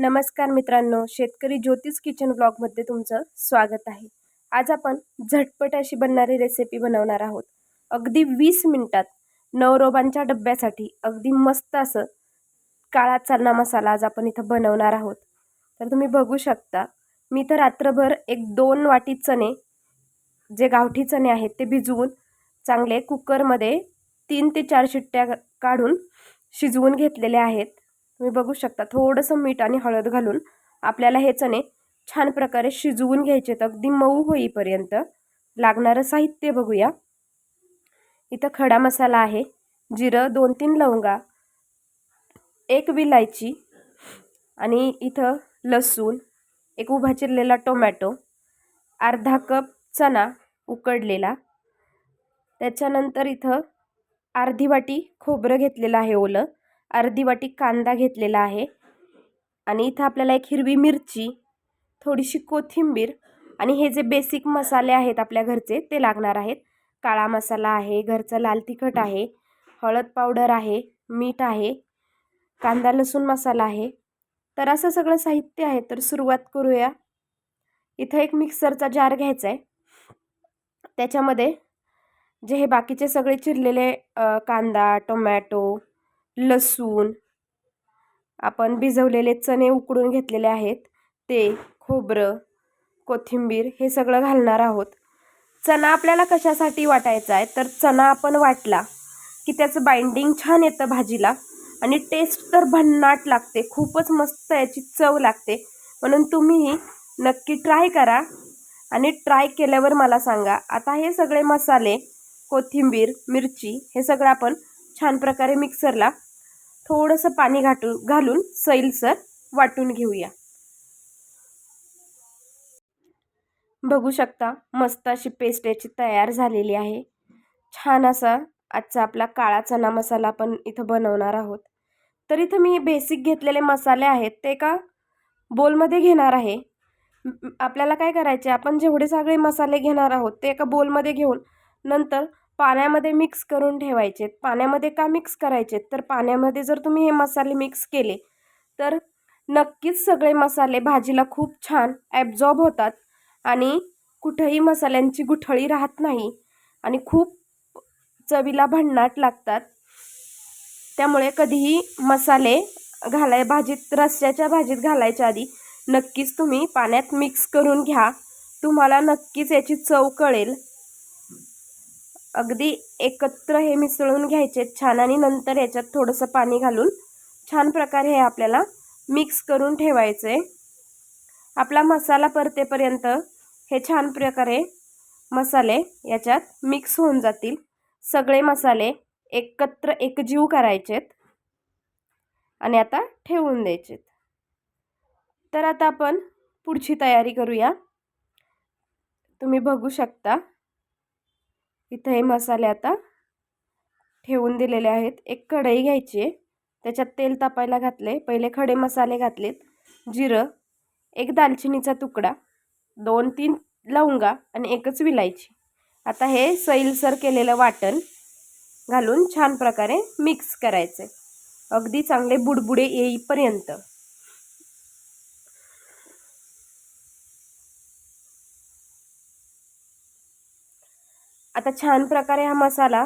नमस्कार मित्रांनो शेतकरी ज्योतिष किचन ब्लॉगमध्ये तुमचं स्वागत आहे. आज आपण झटपट अशी बनणारी रेसिपी बनवणार आहोत. अगदी वीस मिनटात नवरोबांच्या डब्यासाठी अगदी मस्त असं काळा चालना मसाला आज आपण इथं बनवणार आहोत. तर तुम्ही बघू शकता मी तर रात्रभर एक दोन वाटी चणे जे गावठी चणे आहेत ते भिजवून चांगले कुकरमध्ये तीन ते चार शिट्ट्या काढून शिजवून घेतलेले आहेत. तुम्ही बघू शकता थोडंसं मीठ आणि हळद घालून आपल्याला हे चणे छान प्रकारे शिजवून घ्यायचे आहेत. अगदी मऊ होईपर्यंत लागणारं साहित्य बघूया. इथं खडा मसाला आहे जिरं दोन तीन लवंगा एक विलायची आणि इथं लसूण एक उभा चिरलेला टोमॅटो अर्धा कप चणा उकडलेला. त्याच्यानंतर इथं अर्धी वाटी खोबरं घेतलेलं आहे ओलं. अर्धी वाटी कांदा घेतलेला आहे. आणि इथं आपल्याला एक हिरवी मिरची थोडीशी कोथिंबीर आणि हे जे बेसिक मसाले आहेत आपल्या घरचे ते लागणार आहेत. काळा मसाला आहे घरचा लाल तिखट आहे हळद पावडर आहे मीठ आहे कांदा लसूण मसाला आहे. तर असं सगळं साहित्य आहे तर सुरुवात करूया. इथं एक मिक्सरचा जार घ्यायचा आहे त्याच्यामध्ये जे हे बाकीचे सगळे चिरलेले कांदा टोमॅटो लसूण. आपण भिजवलेले चणे उकडून घेतलेले आहेत. ते खोबरं कोथिंबीर हे सगळं घालणार आहोत. चणा आपल्याला कशासाठी वाटायचा आहे? तर चणा आपण वाटला की त्याचं बाइंडिंग छान येतं भाजीला. आणि टेस्ट तर भन्नाट लागते. खूपच मस्त याची चव लागते. म्हणून तुम्हीही नक्की ट्राय करा. आणि ट्राय केल्यावर मला सांगा. आता हे सगळे मसाले कोथिंबीर मिरची हे सगळं आपण छान प्रकारे मिक्सरला थोडंसं पाणी घाटू घालून सैलसर वाटून घेऊया. बघू शकता मस्त अशी पेस्ट याची तयार झालेली आहे. छान असा आजचा आपला काळा चना मसाला आपण इथं बनवणार आहोत. तर इथं मी बेसिक घेतलेले मसाले आहेत ते का बोलमध्ये घेणार आहे. आपल्याला काय करायचे आपण जेवढे सगळे मसाले घेणार आहोत ते एका बोलमध्ये घेऊन नंतर पाण्यामध्ये मिक्स करून ठेवायचे. पाण्यामध्ये का मिक्स करायचे? तर पाण्यामध्ये जर तुम्ही हे मसाले मिक्स केले तर नक्कीच सगळे मसाले भाजीला खूप छान ॲब्झॉर्ब होतात आणि कुठंही मसाल्यांची गुठळी राहत नाही आणि खूप चवीला भन्नाट लागतात. त्यामुळे कधीही मसाले घालाय भाजीत रस्त्याच्या भाजीत घालायच्या आधी नक्कीच तुम्ही पाण्यात मिक्स करून घ्या. तुम्हाला नक्कीच याची चव कळेल. अगदी एकत्र हे मिसळून घ्यायचे छान आणि नंतर याच्यात थोडंसं पाणी घालून छान प्रकारे हे आपल्याला मिक्स करून ठेवायचं. आहे आपला मसाला परतेपर्यंत हे छान प्रकारे मसाले याच्यात मिक्स होऊन जातील. सगळे मसाले एकत्र एकजीव करायचेत आणि आता ठेवून द्यायचेत. तर आता आपण पुढची तयारी करूया. तुम्ही बघू शकता. इथं हे मसाले आता ठेवून दिलेले आहेत. एक कढई घ्यायची आहे. त्याच्यात तेल तापायला घातले पहिले खडे मसाले घातलेत. जिरं एक दालचिनीचा तुकडा दोन तीन लवंगा आणि एकच विलायची. आता हे सैलसर केलेलं वाटण घालून छान प्रकारे मिक्स करायचे अगदी चांगले बुडबुडे येईपर्यंत. आता छान प्रकारे हा मसाला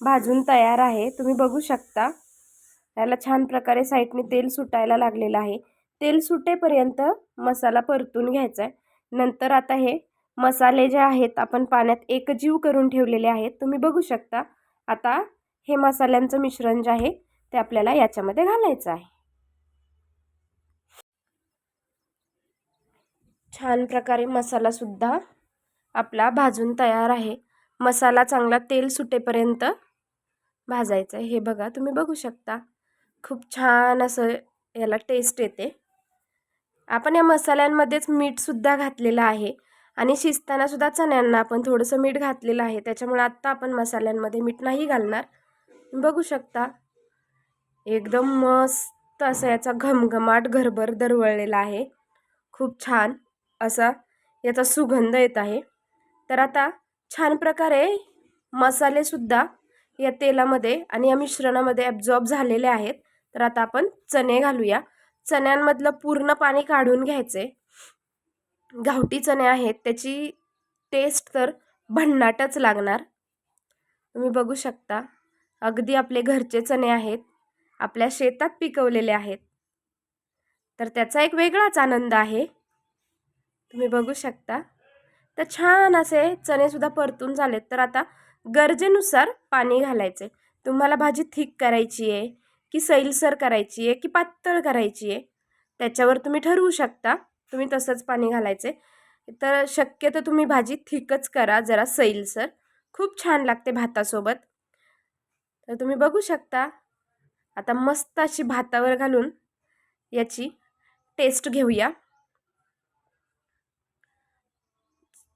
भाजून तयार आहे. तुम्ही बघू शकता. याला छान प्रकारे साईडने तेल सुटायला लागलेलं आहे. तेल सुटेपर्यंत मसाला परतून घ्यायचा आहे नंतर आता हे मसाले जे आहेत आपण पाण्यात एकजीव करून ठेवलेले आहेत. तुम्ही बघू शकता. आता हे मसाल्यांचं मिश्रण जे आहे ते आपल्याला याच्यामध्ये घालायचं आहे. छान प्रकारे मसालासुद्धा आपला भाजून तयार आहे. मसाला चांगला तेल सुटेपर्यंत भाजायचं आहे. हे बघा तुम्ही बघू शकता. खूप छान असं याला टेस्ट येते. आपण या मसाल्यांमध्येच मीठसुद्धा घातलेलं आहे. आणि शिजतानासुद्धा चण्यांना आपण थोडंसं मीठ घातलेलं आहे. त्याच्यामुळे आत्ता आपण मसाल्यांमध्ये मीठ नाही घालणार. बघू शकता. एकदम मस्त असं याचा घमघमाट घरभर दरवळलेला आहे. खूप छान असा याचा सुगंध येत आहे. तर आता छान प्रकारे मसालेसुद्धा या तेलामध्ये आणि या मिश्रणामध्ये ॲब्झॉर्ब झालेले आहेत. तर आता आपण चणे घालूया. चण्यांमधलं पूर्ण पाणी काढून घ्यायचे. गावठी चणे आहेत. त्याची टेस्ट तर भन्नाटच लागणार. तुम्ही बघू शकता. अगदी आपले घरचे चणे आहेत. आपल्या शेतात पिकवलेले आहेत. तर त्याचा एक वेगळाच आनंद आहे. तुम्ही बघू शकता. तर छान असे चणेसुद्धा परतून झालेत. तर आता गरजेनुसार पाणी घालायचे तुम्हाला भाजी थिक करायची आहे की सैलसर करायची आहे की पातळ करायची आहे त्याच्यावर तुम्ही ठरवू शकता. तुम्ही तसंच पाणी घालायचे तर शक्यतो तुम्ही भाजी थिकच करा जरा सैलसर. खूप छान लागते भातासोबत. तर तुम्ही बघू शकता आता मस्त अशी भातावर घालून याची टेस्ट घेऊया.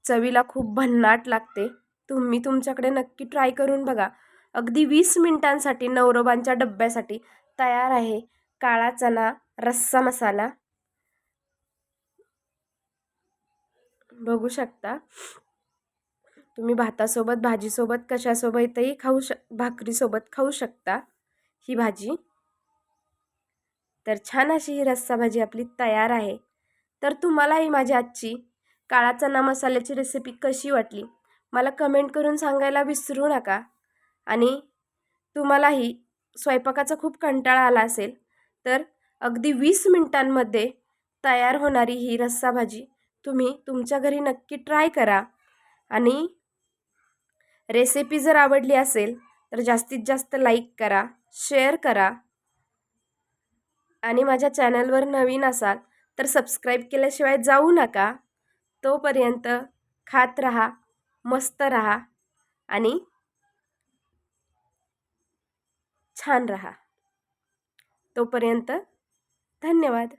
चवीला खूप भन्नाट लागते. तुम्ही तुमच्याकडे नक्की ट्राय करून बघा. अगदी वीस मिनिटांसाठी नवरोबांच्या डब्यासाठी तयार आहे काळा चणा रस्सा मसाला. बघू शकता. तुम्ही भातासोबत भाजीसोबत कशासोबतही खाऊ शक भाकरीसोबत खाऊ शकता ही भाजी. तर छान अशी ही रस्सा भाजी आपली तयार आहे. तर तुम्हालाही माझी आजची काळा चना मसाल्याची रेसिपी कशी वाटली? मला कमेंट करून सांगायला विसरू नका. आणि तुम्हालाही स्वयंपाकाचा खूप कंटाळा आला असेल तर अगदी वीस मिनटांमध्ये तयार होणारी ही रस्सा भाजी तुम्ही तुमच्या घरी नक्की ट्राय करा. आणि रेसिपी जर आवडली असेल तर जास्तीत जास्त लाईक करा शेअर करा. आणि माझ्या चॅनलवर नवीन असाल तर सबस्क्राईब केल्याशिवाय जाऊ नका. तोपर्यंत खात रहा मस्त रहा आणि छान रहा. तोपर्यंत धन्यवाद.